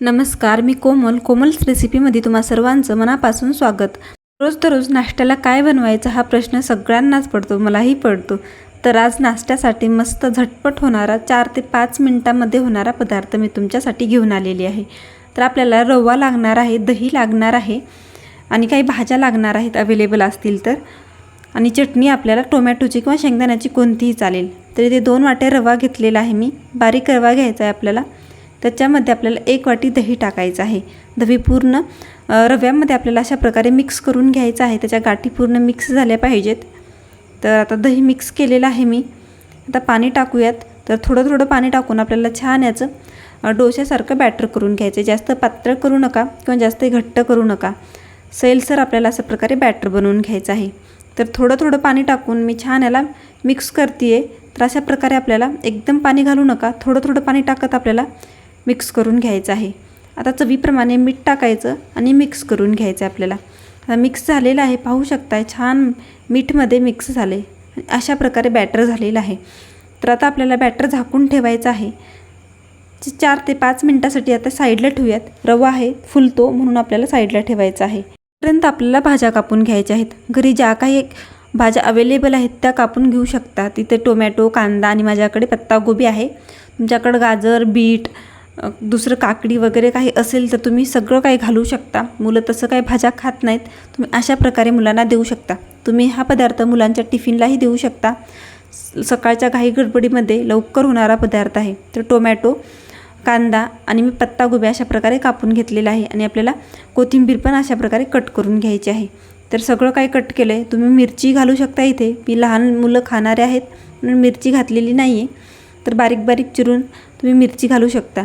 नमस्कार मी कोमल. कोमल्स रेसिपीमध्ये तुम्हा सर्वांचं मनापासून स्वागत. रोज दररोज नाश्त्याला काय बनवायचा हा प्रश्न सगळ्यांनाच पडतो मलाही पडतो. तर आज नाश्त्यासाठी मस्त झटपट होणारा चार ते पाच मिनटामध्ये होणारा पदार्थ मी तुमच्यासाठी घेऊन आलेली आहे. तर आपल्याला रवा लागणार आहे दही लागणार आहे आणि काही भाज्या लागणार आहेत अवेलेबल असतील तर. आणि चटणी आपल्याला टोमॅटोची किंवा शेंगदाण्याची कोणतीही चालेल. तर इथे दोन वाट्या रवा घेतलेला आहे मी. बारीक रवा घ्यायचा आहे आपल्याला. त्याच्यामध्ये आपल्याला एक वाटी दही टाकायचं आहे. दही पूर्ण रव्यामध्ये आपल्याला अशा प्रकारे मिक्स करून घ्यायचं आहे. त्याच्या गाठी पूर्ण मिक्स झाल्या पाहिजेत. तर आता दही मिक्स केलेलं आहे मी. आता पाणी टाकूयात. तर थोडं थोडं पाणी टाकून आपल्याला छान याचं डोश्यासारखं बॅटर करून घ्यायचं आहे. जास्त पातळ करू नका किंवा जास्त घट्ट करू नका. सैलसर आपल्याला अशा प्रकारे बॅटर बनवून घ्यायचं आहे. तर थोडं थोडं पाणी टाकून मी छान याला मिक्स करते आहे तर अशा प्रकारे आपल्याला एकदम पाणी घालू नका. थोडं थोडं पाणी टाकत आपल्याला मिक्स करून घ्यायचं आहे. आता चवीप्रमाणे मीठ टाकायचं आणि मिक्स करून घ्यायचं आहे आपल्याला. आता मिक्स झालेलं आहे. पाहू शकताय छान मीठमध्ये मिक्स झाले. अशा प्रकारे बॅटर झालेलं आहे. तर आता आपल्याला बॅटर झाकून ठेवायचं आहे. चार ते पाच मिनटासाठी आता साईडला ठेवूयात. रवा आहे फुलतो म्हणून आपल्याला साईडला ठेवायचा आहे. पर्यंत आपल्याला भाज्या कापून घ्यायच्या आहेत. घरी ज्या काही भाज्या अवेलेबल आहेत त्या कापून घेऊ शकता. तिथे टोमॅटो कांदा आणि माझ्याकडे पत्तागोबी आहे. तुमच्याकडं गाजर बीट दुसरं काकडी वगैरे काही असेल तर तुम्ही सगळं काही घालू शकता. मुलं तसं काही भाज्या खात नाहीत. तुम्ही अशा प्रकारे मुलांना देऊ शकता. तुम्ही हा पदार्थ मुलांच्या टिफिनलाही देऊ शकता. स- सकाळच्या घाई गडबडीमध्ये लवकर होणारा पदार्थ आहे. तर टोमॅटो कांदा आणि मी पत्तागोबी अशा प्रकारे कापून घेतलेला आहे आणि आपल्याला कोथिंबीर पण अशा प्रकारे कट करून घ्यायची आहे. तर सगळं काही कट केलं आहे तुम्ही मिरची घालू शकता इथे. मी लहान मुलं खाणारे आहेत म्हणून मिरची घातलेली नाही आहे तर बारीक बारीक चिरून तुम्ही मिरची घालू शकता.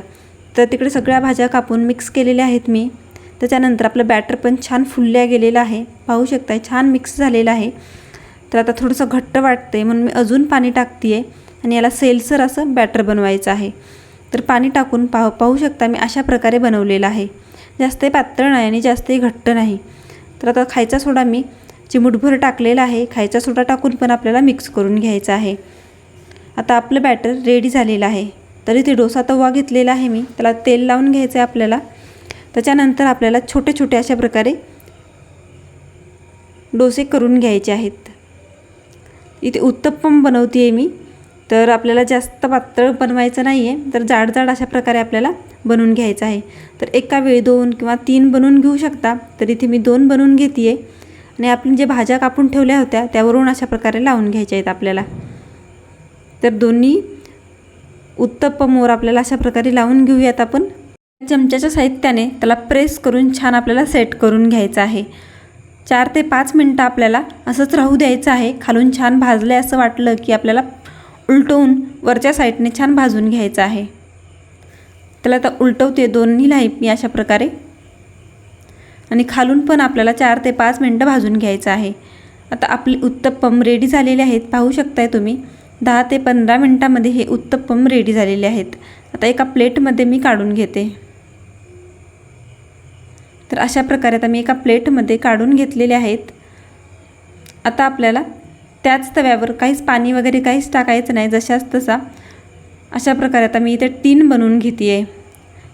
तर तिकडे सगळ्या भाज्या कापून मिक्स केलेल्या आहेत मी. त्याच्यानंतर आपलं बॅटर पण छान फुलल्या गेलेलं आहे. पाहू शकताय छान मिक्स झालेलं आहे. तर आता थोडंसं घट्ट वाटते म्हणून मी अजून पाणी टाकते आहे आणि याला सेलसर असं बॅटर बनवायचं आहे. तर पाणी टाकून पाह पाहू शकता मी अशा प्रकारे बनवलेलं आहे. जास्तही पातळ नाही आणि जास्तही घट्ट नाही. तर आता खायचा सोडा मी. चिमूटभर टाकलेला आहे. खायचा सोडा टाकून पण आपल्याला मिक्स करून घ्यायचा आहे. आता आपलं बॅटर रेडी झालेलं आहे. तरी ते डोसा तवा घेतलेला आहे मी. त्याला तेल लावून घ्यायचं आहे आपल्याला. त्याच्यानंतर आपल्याला छोटे छोटे अशा प्रकारे डोसे करून घ्यायचे आहेत. इथे उत्तप्पम बनवते आहे मी. तर आपल्याला जास्त पातळ बनवायचं नाही आहे तर जाड जाड अशा प्रकारे आपल्याला बनवून घ्यायचं आहे. तर एका वेळी दोन किंवा तीन बनवून घेऊ शकता. तर इथे मी दोन बनवून घेते आहे आणि आपण जे भाज्या कापून ठेवल्या होत्या त्यावरून अशा प्रकारे लावून घ्यायच्या आहेत आपल्याला. तर दोन्ही उत्तप्पमवर आपल्याला अशा प्रकारे लावून घेऊयात आपण. चमच्याच्या साहित्याने त्याला प्रेस करून छान आपल्याला सेट करून घ्यायचं आहे. चार ते पाच मिनटं आपल्याला असंच राहू द्यायचं आहे. खालून छान भाजलं असं वाटलं की आपल्याला उलटवून वरच्या साईडने छान भाजून घ्यायचं आहे. त्याला आता उलटवते दोन्ही लाईफ मी अशा प्रकारे. आणि खालून पण आपल्याला चार ते पाच मिनटं भाजून घ्यायचं आहे. आता आपले उत्तप्पम रेडी झालेले आहेत. पाहू शकताय तुम्ही. दहा ते पंधरा मिनटामध्ये हे उत्तप्पम रेडी झालेले आहेत. आता एका प्लेटमध्ये मी काढून घेते. तर अशा प्रकारे आता मी एका प्लेटमध्ये काढून घेतलेले आहेत. आता आपल्याला त्याच तव्यावर काहीच पाणी वगैरे काहीच टाकायचं नाही जशाच तसा. अशा प्रकारे आता मी इथे तीन बनवून घेते आहे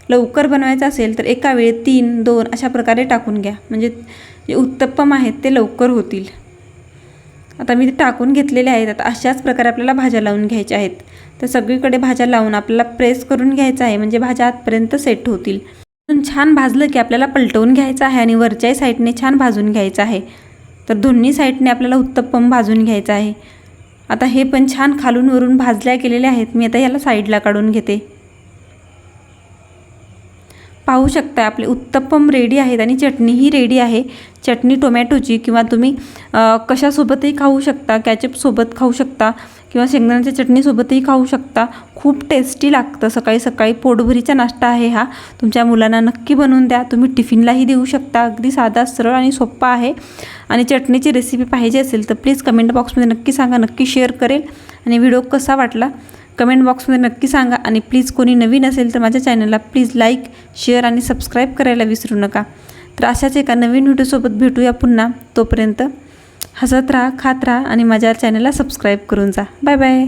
लवकर बनवायचं असेल तर एका वेळी तीन दोन अशा प्रकारे टाकून घ्या. म्हणजे जे उत्तप्पम आहेत ते लवकर होतील. आता मी ते टाकून घेतलेले आहेत. आता अशाच प्रकारे आपल्याला भाज्या लावून घ्यायच्या आहेत. तर सगळीकडे भाज्या लावून आपल्याला प्रेस करून घ्यायचं आहे. म्हणजे भाज्या आतपर्यंत सेट होतील. छान भाजलं की आपल्याला पलटवून घ्यायचं आहे आणि वरच्याही साईडने छान भाजून घ्यायचं आहे. तर दोन्ही साईडने आपल्याला उत्तप्पम भाजून घ्यायचं आहे. आता हे पण छान खालून वरून भाजल्या केलेले आहेत. मी आता याला साईडला काढून घेते. पाहू शकता आपले उत्तप्पम रेडी आहेत आणि चटणीही रेडी आहे. चटणी टोमॅटोची किंवा तुम्ही कशासोबतही खाऊ शकता कॅचअपसोबत खाऊ शकता. किंवा शेंगदाण्याच्या चटणीसोबतही खाऊ शकता. खूप टेस्टी लागतं. सकाळी सकाळी पोटभरीचा नाश्ता आहे हा. तुमच्या मुलांना नक्की बनवून द्या. तुम्ही टिफिनलाही देऊ शकता. अगदी साधा सरळ आणि सोप्पा आहे. आणि चटणीची रेसिपी पाहिजे असेल तर प्लीज कमेंट बॉक्समध्ये नक्की सांगा. नक्की शेअर करेल. आणि व्हिडिओ कसा वाटला? कमेंट बॉक्समध्ये नक्की सांगा. आणि प्लीज कोणी नवीन असेल तर माझ्या चॅनलला प्लीज लाईक शेअर आणि सबस्क्राईब करायला विसरू नका. तर अशाच एका नवीन व्हिडिओसोबत भेटूया पुन्हा. तोपर्यंत हसत राहा खात राहा आणि माझ्या चॅनलला सबस्क्राईब करून जा. Bye bye